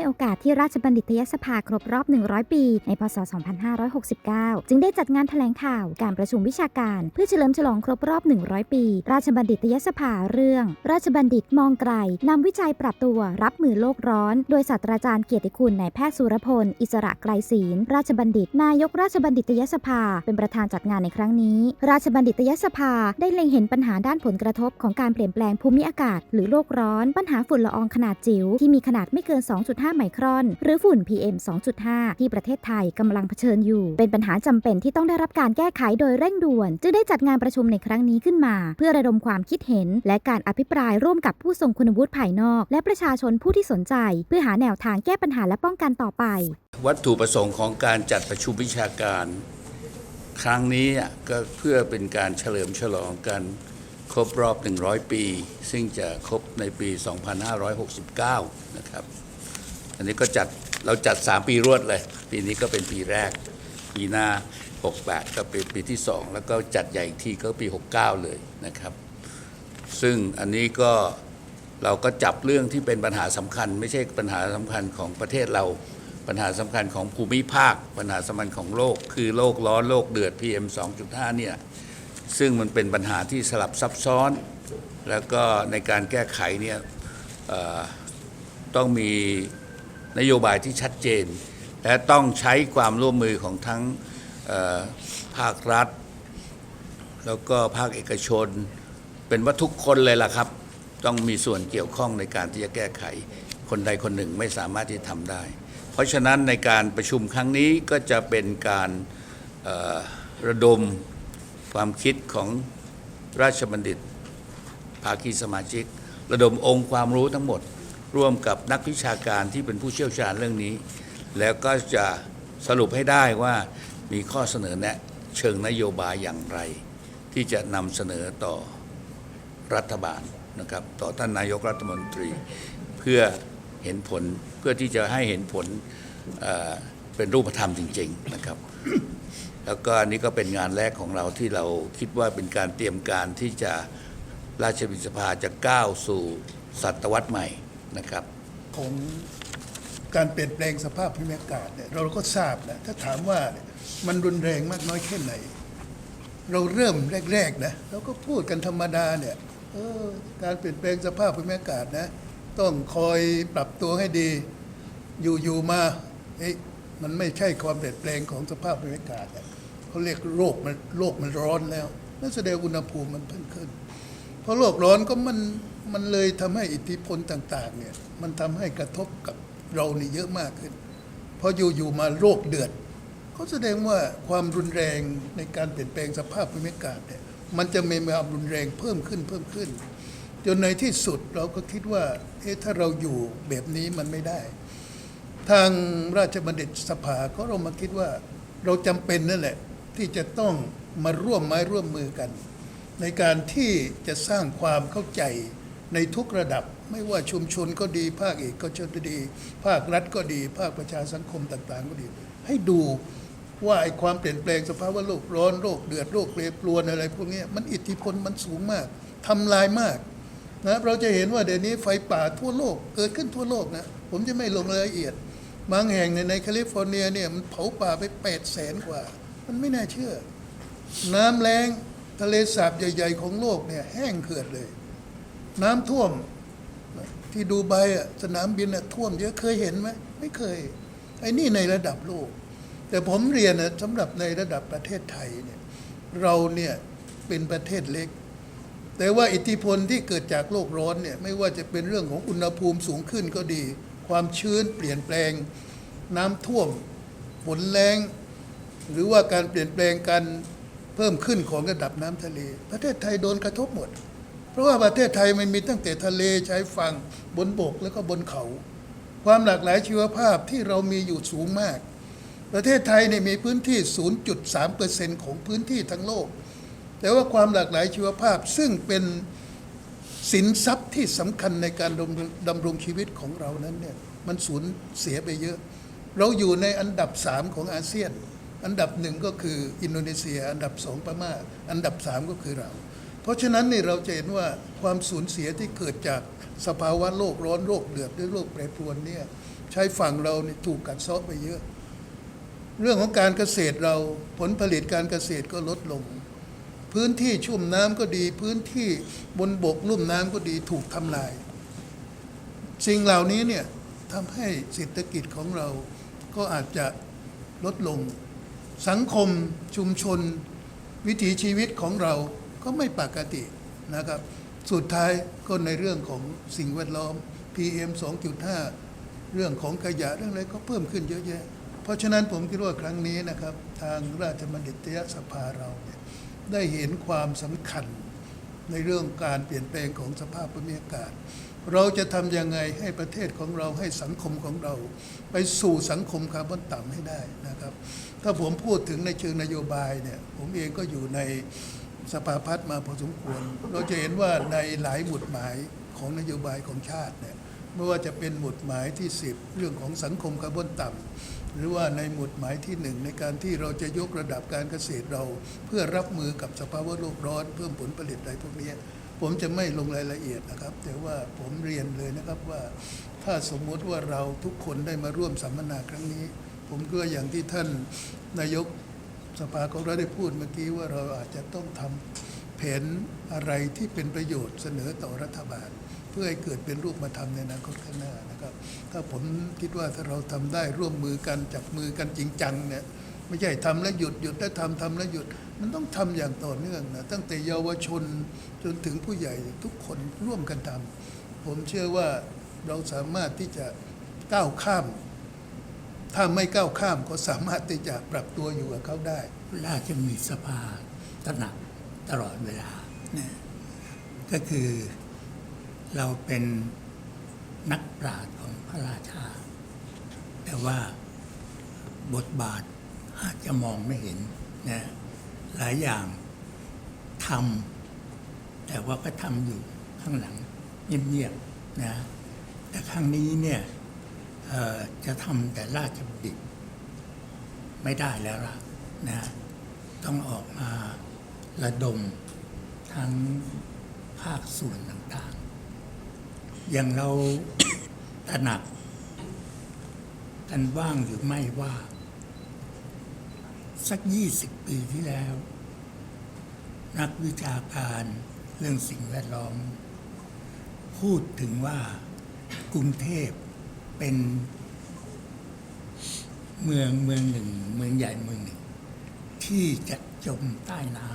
ในโอกาสที่ราชบัณฑิตยสภาครบรอบ 100 ปี ในพศ 2569 จึงได้จัดงานแถลงข่าวการประชุมวิชาการเพื่อเฉลิมฉลองครบรอบ 100 ปี ราชบัณฑิตยสภาเรื่อง ราชบัณฑิตมองไกลนำวิจัยปรับตัวรับมือโลกร้อน โดยศาสตราจารย์เกียรติคุณนายแพทย์สุรพล อิสระไกรศีลราชบัณฑิต นายกราชบัณฑิตยสภา เป็นประธานจัดงานในครั้งนี้ ราชบัณฑิตยสภาได้เล็งเห็นปัญหาด้านผลกระทบของการเปลี่ยนแปลงภูมิอากาศ หรือโลกร้อน ปัญหาฝุ่นละอองขนาดจิ๋วที่มีขนาดไม่เกิน 2.5ไมครอน หรือฝุ่น PM 2.5 ที่ประเทศไทยกำลังเผชิญอยู่ เป็นปัญหาจำเป็นที่ต้องได้รับการแก้ไขโดยเร่งด่วน จึงได้จัดงานประชุมในครั้งนี้ขึ้นมา เพื่อระดมความคิดเห็น และการอภิปรายร่วมกับผู้ทรงคุณวุฒิภายนอก และประชาชนผู้ที่สนใจ เพื่อหาแนวทางแก้ปัญหาและป้องกันต่อไป วัตถุประสงค์ของการจัดประชุมวิชาการครั้งนี้ก็เพื่อเป็นการเฉลิมฉลองกันครบรอบ 100 ปี ซึ่งจะครบในปี 2569 นะครับ อันนี้ก็จัดเราจัด 3 ปีรวดเลย ปีนี้ก็เป็นปีแรก ปีหน้า 68 ก็เป็นปีที่ 2 แล้วก็จัดใหญ่อีกทีก็ปี 69 เลยนะครับ ซึ่งอันนี้ก็เราก็จับเรื่องที่เป็นปัญหาสำคัญ ไม่ใช่ปัญหาสำคัญของประเทศเรา ปัญหาสำคัญของภูมิภาค ปัญหาสำคัญของโลก คือโลกร้อนโลกเดือด PM 2.5 เนี่ยซึ่งมันเป็นปัญหาที่สลับซับซ้อน แล้วก็ในการแก้ไขเนี่ยต้องมี นโยบายที่ชัดเจน และต้องใช้ความร่วมมือของทั้งภาครัฐ แล้วก็ภาคเอกชน เป็นว่าทุกคนเลยล่ะครับ ต้องมีส่วนเกี่ยวข้องในการที่จะแก้ไขคนใดคนหนึ่งไม่สามารถที่จะทำได้ เพราะฉะนั้นในการประชุมครั้งนี้ก็จะเป็นการระดมความคิดของราชบัณฑิตภาคีสมาชิก ระดมองค์ความรู้ทั้งหมด ร่วมกับนักวิชาการที่เป็นผู้เชี่ยวชาญเรื่องนี้ แล้วก็จะสรุปให้ได้ว่ามีข้อเสนอแนะเชิงนโยบายอย่างไร ที่จะนำเสนอต่อรัฐบาลนะครับต่อท่านนายกรัฐมนตรีเพื่อเห็นผลเพื่อที่จะให้เห็นผลเเป็นรูปธรรมจริง ๆนะครับ แล้วก็อันนี้ก็เป็นงานแรกของเราที่เราคิดว่าเป็นการเตรียมการที่จะราชบิณฑบาตจะก้าวสู่ศตวรรษใหม่ นะครับ ของการเปลี่ยนแปลงสภาพภูมิอากาศเนี่ยเราก็ทราบนะถ้าถามว่ามันรุนแรงมากน้อยแค่ไหน เราเริ่มแรกๆนะเราก็พูดกันธรรมดาเนี่ยเออการเปลี่ยนแปลงสภาพภูมิอากาศนะ ต้องคอยปรับตัวให้ดี อยู่ๆมาเอ๊ะมันไม่ใช่ความเปลี่ยนแปลงของสภาพภูมิอากาศเนี่ยเขาเรียกโลกมันโลกมันร้อนแล้วนั่นแสดงอุณหภูมิมันเพิ่มขึ้น ราะโลกร้อนก็มันมันเลยทำให้อิทธิพลต่างๆเนี่ยมันทำให้กระทบกับเรานี่เยอะมากขึ้นพออยู่ๆมาโรคเดือดก็แสดงว่าความรุนแรงในการเปลี่ยนแปลงสภาพภูมิอากาศเนี่ยมันจะมีความรุนแรงเพิ่มขึ้นเพิ่มขึ้น จนในที่สุดเราก็คิดว่าเอ๊ะถ้าเราอยู่แบบนี้มันไม่ได้ ทางราชบัณฑิตสภาก็เรามาคิดว่าเราจำเป็นนั่นแหละที่จะต้องมาร่วมไม้ร่วมมือกัน ในการที่จะสร้างความเข้าใจในทุกระดับ ไม่ว่าชุมชนก็ดี ภาคเอกชนก็ดี ภาครัฐก็ดี ภาคประชาสังคมต่างๆ ก็ดี ให้ดูว่าไอ้ความเปลี่ยนแปลงสภาวะโลกร้อนโรคเดือดโรคเปรปรวนอะไรพวกนี้มันอิทธิพลมันสูงมากทำลายมากนะเราจะเห็นว่าเดี๋ยวนี้ไฟป่าทั่วโลกเกิดขึ้นทั่วโลกนะผมจะไม่ลงรายละเอียด บางแห่งในในแคลิฟอร์เนียเนี่ยมันเผาป่าไป8ปดแสนกว่า มันไม่น่าเชื่อ น้ำแรง ทะเลสาบใหญ่ ๆ ของโลกเนี่ยแห้งเขื่อนเลย น้ำท่วมที่ดูไบอะสนามบินอะท่วมเยอะเคยเห็นไหมไม่เคย ไอ้นี่ในระดับโลก แต่ผมเรียนนะสำหรับในระดับประเทศไทยเนี่ยเราเนี่ยเป็นประเทศเล็ก แต่ว่าอิทธิพลที่เกิดจากโลกร้อนเนี่ยไม่ว่าจะเป็นเรื่องของอุณหภูมิสูงขึ้นก็ดี ความชื้นเปลี่ยนแปลง น้ำท่วมฝนแรงหรือว่าการเปลี่ยนแปลงการ เพิ่มขึ้นของระดับน้ำทะเล ประเทศไทยโดนกระทบหมด เพราะว่าประเทศไทยมันมีตั้งแต่ทะเลชายฝั่งบนบกแล้วก็บนเขา ความหลากหลายชีวภาพที่เรามีอยู่สูงมาก ประเทศไทยเนี่ยมีพื้นที่ 0.3%ของพื้นที่ทั้งโลก แต่ว่าความหลากหลายชีวภาพซึ่งเป็นสินทรัพย์ที่สำคัญในการดำดำรงชีวิตของเรานั้นเนี่ยมันสูญเสียไปเยอะ เราอยู่ในอันดับสามของอาเซียน อันดับหนึ่งก็คืออินโดนีเซีย อันดับสองพม่า อันดับสามก็คือเรา เพราะฉะนั้นนี่เราจะเห็นว่าความสูญเสียที่เกิดจากสภาวะโลกร้อนโลกเดือดหรือโลกแปรปรวนเนี่ยใช้ฝั่งเราเนี่ยถูกกัดเซาะไปเยอะ เรื่องของการเกษตรเราผลผลิตการเกษตรก็ลดลง พื้นที่ชุ่มน้ำก็ดี พื้นที่บนบกลุ่มน้ำก็ดีถูกทำลาย สิ่งเหล่านี้เนี่ยทำให้เศรษฐกิจของเราก็อาจจะลดลง สังคมชุมชน วิถีชีวิตของเราก็ไม่ปกตินะครับ สุดท้ายก็ในเรื่องของสิ่งแวดล้อม PM 2.5 เรื่องของขยะเรื่องอะไรก็เพิ่มขึ้นเยอะแยะ เพราะฉะนั้นผมคิดว่าครั้งนี้นะครับ ทางราชบัณฑิตยสภาเราเนี่ยได้เห็นความสำคัญในเรื่องการเปลี่ยนแปลงของสภาพภูมิอากาศ เราจะทำยังไงให้ประเทศของเราให้สังคมของเรา ไปสู่สังคมคาร์บอนต่ำให้ได้นะครับ ถ้าผมพูดถึงในเชิงนโยบายเนี่ยผมเองก็อยู่ในสภาพัฒน์มาพอสมควร เราจะเห็นว่าในหลายหมุดหมายของนโยบายของชาติเนี่ยไม่ว่าจะเป็นหมุดหมายที่ 10 เรื่องของสังคมคาร์บอนต่ำหรือว่าในหมุดหมายที่หนึ่งในการที่เราจะยกระดับการเกษตรเรา เพื่อรับมือกับสภาวะโลกร้อน เพิ่มผลผลิตอะไรพวกนี้ ผมจะไม่ลงรายละเอียดนะครับ แต่ว่าผมเรียนเลยนะครับว่าถ้าสมมติว่าเราทุกคนได้มาร่วมสัมมนาครั้งนี้ ผมก็อย่างที่ท่านนายกสภาของเราได้พูดเมื่อกี้ว่าเราอาจจะต้องทำแผนอะไรที่เป็นประโยชน์เสนอต่อรัฐบาล เพื่อให้เกิดเป็นรูปมาทำในอนาคตข้างหน้านะครับ ถ้าผมคิดว่าถ้าเราทำได้ร่วมมือกันจับมือกันจริงจังเนี่ยไม่ใช่ทำแล้วหยุดหยุดแล้วทำทำแล้วหยุด มันต้องทำอย่างต่อเนื่องนะตั้งแต่เยาวชนจนถึงผู้ใหญ่ทุกคนร่วมกันทำผมเชื่อว่าเราสามารถที่จะก้าวข้าม ถ้าไม่ก้าวข้ามก็สามารถที่จะปรับตัวอยู่กับเขาได้ราชมีสภาตระหนักตลอดเวลานะก็คือเราเป็นนักปราชญ์ของพระราชา แต่ว่าบทบาทอาจจะมองไม่เห็นนะ หลายอย่างทำแต่ว่าก็ทำอยู่ข้างหลังเงียบๆนะแต่ครั้งนี้เนี่ยจะทำแต่ราชบัณฑิตไม่ได้แล้วล่ะนะต้องออกมาระดมทั้งภาคส่วนต่างๆ อย่างเราตระหนักกันว่างหรือไม่ว่า สักยี่สิบปีที่แล้ว นักวิชาการเรื่องสิ่งแวดล้อม พูดถึงว่ากรุงเทพเป็นเมืองเมืองหนึ่ง เมืองใหญ่เมืองหนึ่ง ที่จะจมใต้น้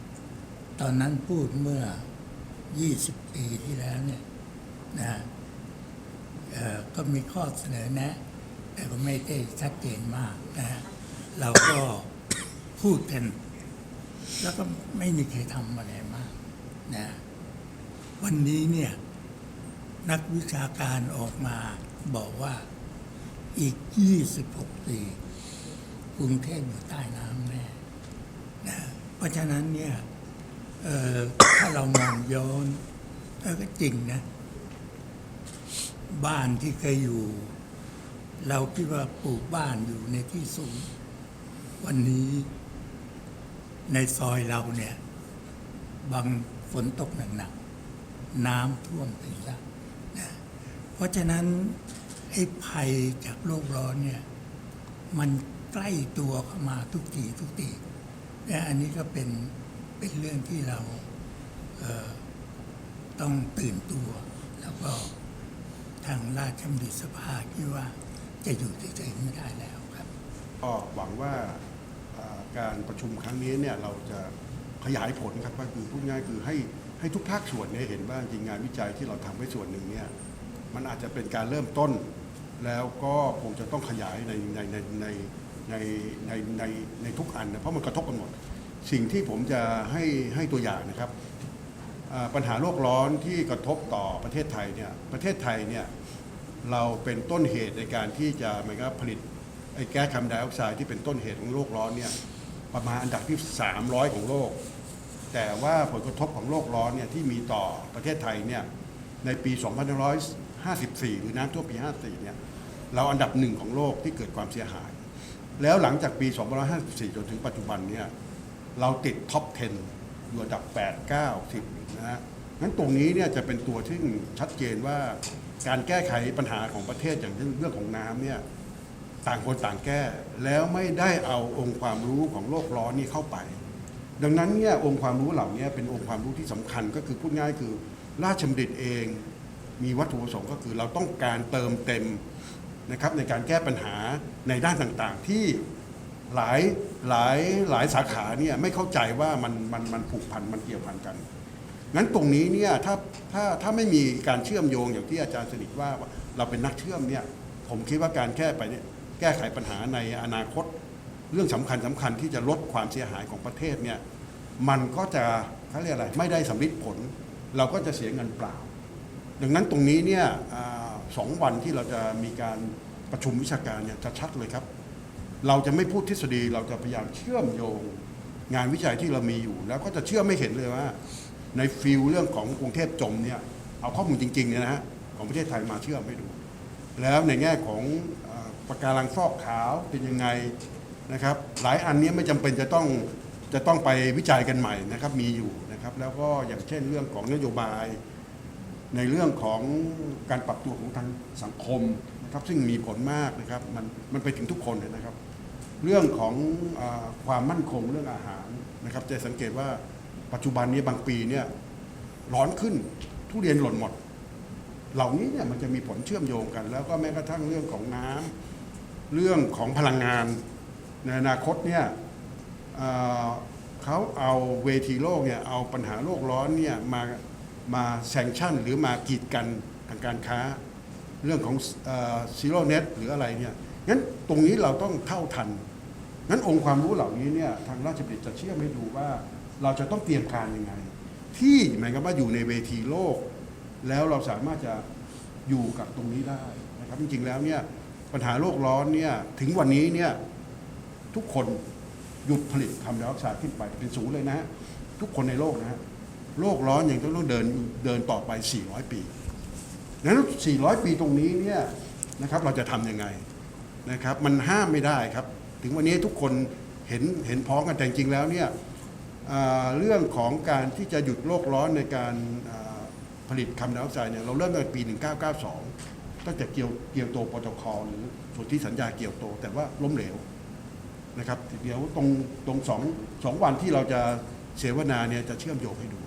ำตอนนั้นพูดเมื่อ 20 ปีที่แล้วเนี่ยนะก็มีข้อเสนอแนะ แต่ก็ไม่ได้ชัดเจนมากนะฮะ เราก็พูดกัน แล้วก็ไม่มีใครทำอะไรมากนะวันนี้เนี่ยนักวิชาการออกมาบอกว่าอีก 26 ปีกรุงเทพอยู่ใต้น้ำแน่นะเพราะฉะนั้นเนี่ยถ้าเรามองย้อนก็จริงนะ บ้านที่เคยอยู่ เราคิดว่าปลูกบ้านอยู่ในที่สูง วันนี้ในซอยเราเนี่ย บางฝนตกหนักๆน้ำท่วมไปแล้วนะเพราะฉะนั้นไอ้ภัยจากโลกร้อนเนี่ย มันใกล้ตัวเข้ามาทุกทีทุกทีและอันนี้ก็เป็นเป็นเรื่องที่เราเต้องตื่นตัว แล้วก็ทางราชบัณฑิสภาคิดว่าจะอยู่เฉยๆไม่ได้แล้วครับก็หวังว่า การประชุมครั้งนี้เนี่ยเราจะขยายผลครับก็คือพูดง่ายคือให้ให้ทุกภาคส่วนเนี่ยเห็นว่าจริงงานวิจัยที่เราทำไว้ส่วนหนึ่งเนี่ยมันอาจจะเป็นการเริ่มต้น แล้วก็คงจะต้องขยายในในในในในในในในทุกอันนะเพราะมันกระทบกันหมด สิ่งที่ผมจะให้ให้ตัวอย่างนะครับปัญหาโลกร้อนที่กระทบต่อประเทศไทยเนี่ยประเทศไทยเนี่ยเราเป็นต้นเหตุในการที่จะมายความว่าผลิตไอ้แก๊สคาร์บอนไดออกไซด์ที่เป็นต้นเหตุของโลกร้อนเนี่ย ประมาณอันดับที่ 300 ของโลก แต่ว่าผลกระทบของโลกร้อนเนี่ยที่มีต่อประเทศไทยเนี่ยในปี 2554 หรือน้ำท่วมปี 54 เนี่ยเราอันดับหนึ่งของโลกที่เกิดความเสียหาย แล้วหลังจากปี 2554 จนถึงปัจจุบันเนี่ยเราติดท็อป 10 อยู่อันดับ 8 9 10 นะฮะงั้นตรงนี้เนี่ยจะเป็นตัวที่ชัดเจนว่าการแก้ไขปัญหาของประเทศอย่างเช่นเรื่องของน้ำเนี่ย ต่างคนต่างแก้ แล้วไม่ได้เอาองค์ความรู้ของโลกร้อนนี่เข้าไป ดังนั้นเนี่ยองค์ความรู้เหล่านี้เป็นองค์ความรู้ที่สำคัญก็คือพูดง่ายคือราชบัณฑิตเอง มีวัตถุประสงค์ก็คือเราต้องการเติมเต็มนะครับในการแก้ปัญหาในด้านต่างๆ ที่หลายหลายหลายสาขาเนี่ยไม่เข้าใจว่ามันมันมันผูกพันมันเกี่ยวพันกันงั้นตรงนี้เนี่ยถ้าถ้าถ้าไม่มีการเชื่อมโยงอย่างที่อาจารย์สนิทว่าเราเป็นนักเชื่อมเนี่ยผมคิดว่าการแก้ไปเนี่ย แก้ไขปัญหาในอนาคต เรื่องสำคัญสำคัญที่จะลดความเสียหายของประเทศเนี่ยมันก็จะเขาเรียกอะไรไม่ได้สำลิดผล เราก็จะเสียเงินเปล่า ดังนั้นตรงนี้เนี่ยอสองวันที่เราจะมีการประชุมวิชาการเนี่ยจะชัดเลยครับ เราจะไม่พูดทฤษฎีเราจะพยายามเชื่อมโยงงานวิจัยที่เรามีอยู่ แล้วก็จะเชื่อไม่เห็นเลยว่า ในฟิลเรื่องของกรุงเทพจมเนี่ยเอาข้อมูลจริงๆเนี่ยนะฮะของประเทศไทยมาเชื่อมให้ดู แล้วในแง่ของอ ปะการังฟอกขาวเป็นยังไงนะครับ หลายอันนี้ไม่จำเป็นจะต้องจะต้องไปวิจัยกันใหม่นะครับมีอยู่นะครับ แล้วก็อย่างเช่นเรื่องของนโยบาย ในเรื่องของการปรับตัวของทางสังคมนะครับ ซึ่งมีผลมากนะครับมันมันไปถึงทุกคนเลยนะครับ เรื่องของอความมั่นคงเรื่องอาหารนะครับ จะสังเกตว่าปัจจุบันนี้บางปีเนี่ยร้อนขึ้นทุเรียนหล่นหมด เหล่านี้เนี่ยมันจะมีผลเชื่อมโยงกัน แล้วก็แม้กระทั่งเรื่องของน้ำ เรื่องของพลังงานในอนาคตเนี่ยเเขาเอาเวทีโลกเนี่ยเอาปัญหาโลกร้อนเนี่ยมามาแซงชั่น หรือมากีดกันทางการค้า เรื่องของซีโร่เน็ตหรืออะไรเนี่ยงั้นตรงนี้เราต้องเท่าทันงั้นองค์ความรู้เหล่านี้เนี่ยทางราชบัณฑิตจะเชื่อมให้ดูว่าเราจะต้องเตรียมการยังไง ที่หมายความว่าอยู่ในเวทีโลก แล้วเราสามารถจะอยู่กับตรงนี้ได้นะครับจริงๆแล้วเนี่ย ปัญหาโลกร้อนเนี่ยถึงวันนี้เนี่ยทุกคนหยุดผลิตคาร์บอนไดออกไซด์ขึ้นไปเป็นศูนย์เลยนะฮะทุกคนในโลกนะฮะโลกร้อนยังต้องเดินเดินต่อไป 400 ปีงั้น 400 ปีตรงนี้เนี่ยนะครับเราจะทำยังไงนะครับมันห้ามไม่ได้ครับ ถึงวันนี้ทุกคนเห็นเห็นพ้องกันแต่จริงๆแล้วเนี่ยเรื่องของการที่จะหยุดโลกร้อนในการผลิตคาร์บอนไดออกไซด์เนี่ยเราเริ่มตั้งแต่ปี 1992 ตั้งแต่เกียวเกียวโตโปรโตคอลหรือส่วนที่สัญญาเกียวโต แต่ว่าล้มเหลวนะครับ เดี๋ยวตรงตรงสองสองวันที่เราจะเสวนาเนี่ยจะเชื่อมโยงให้ดู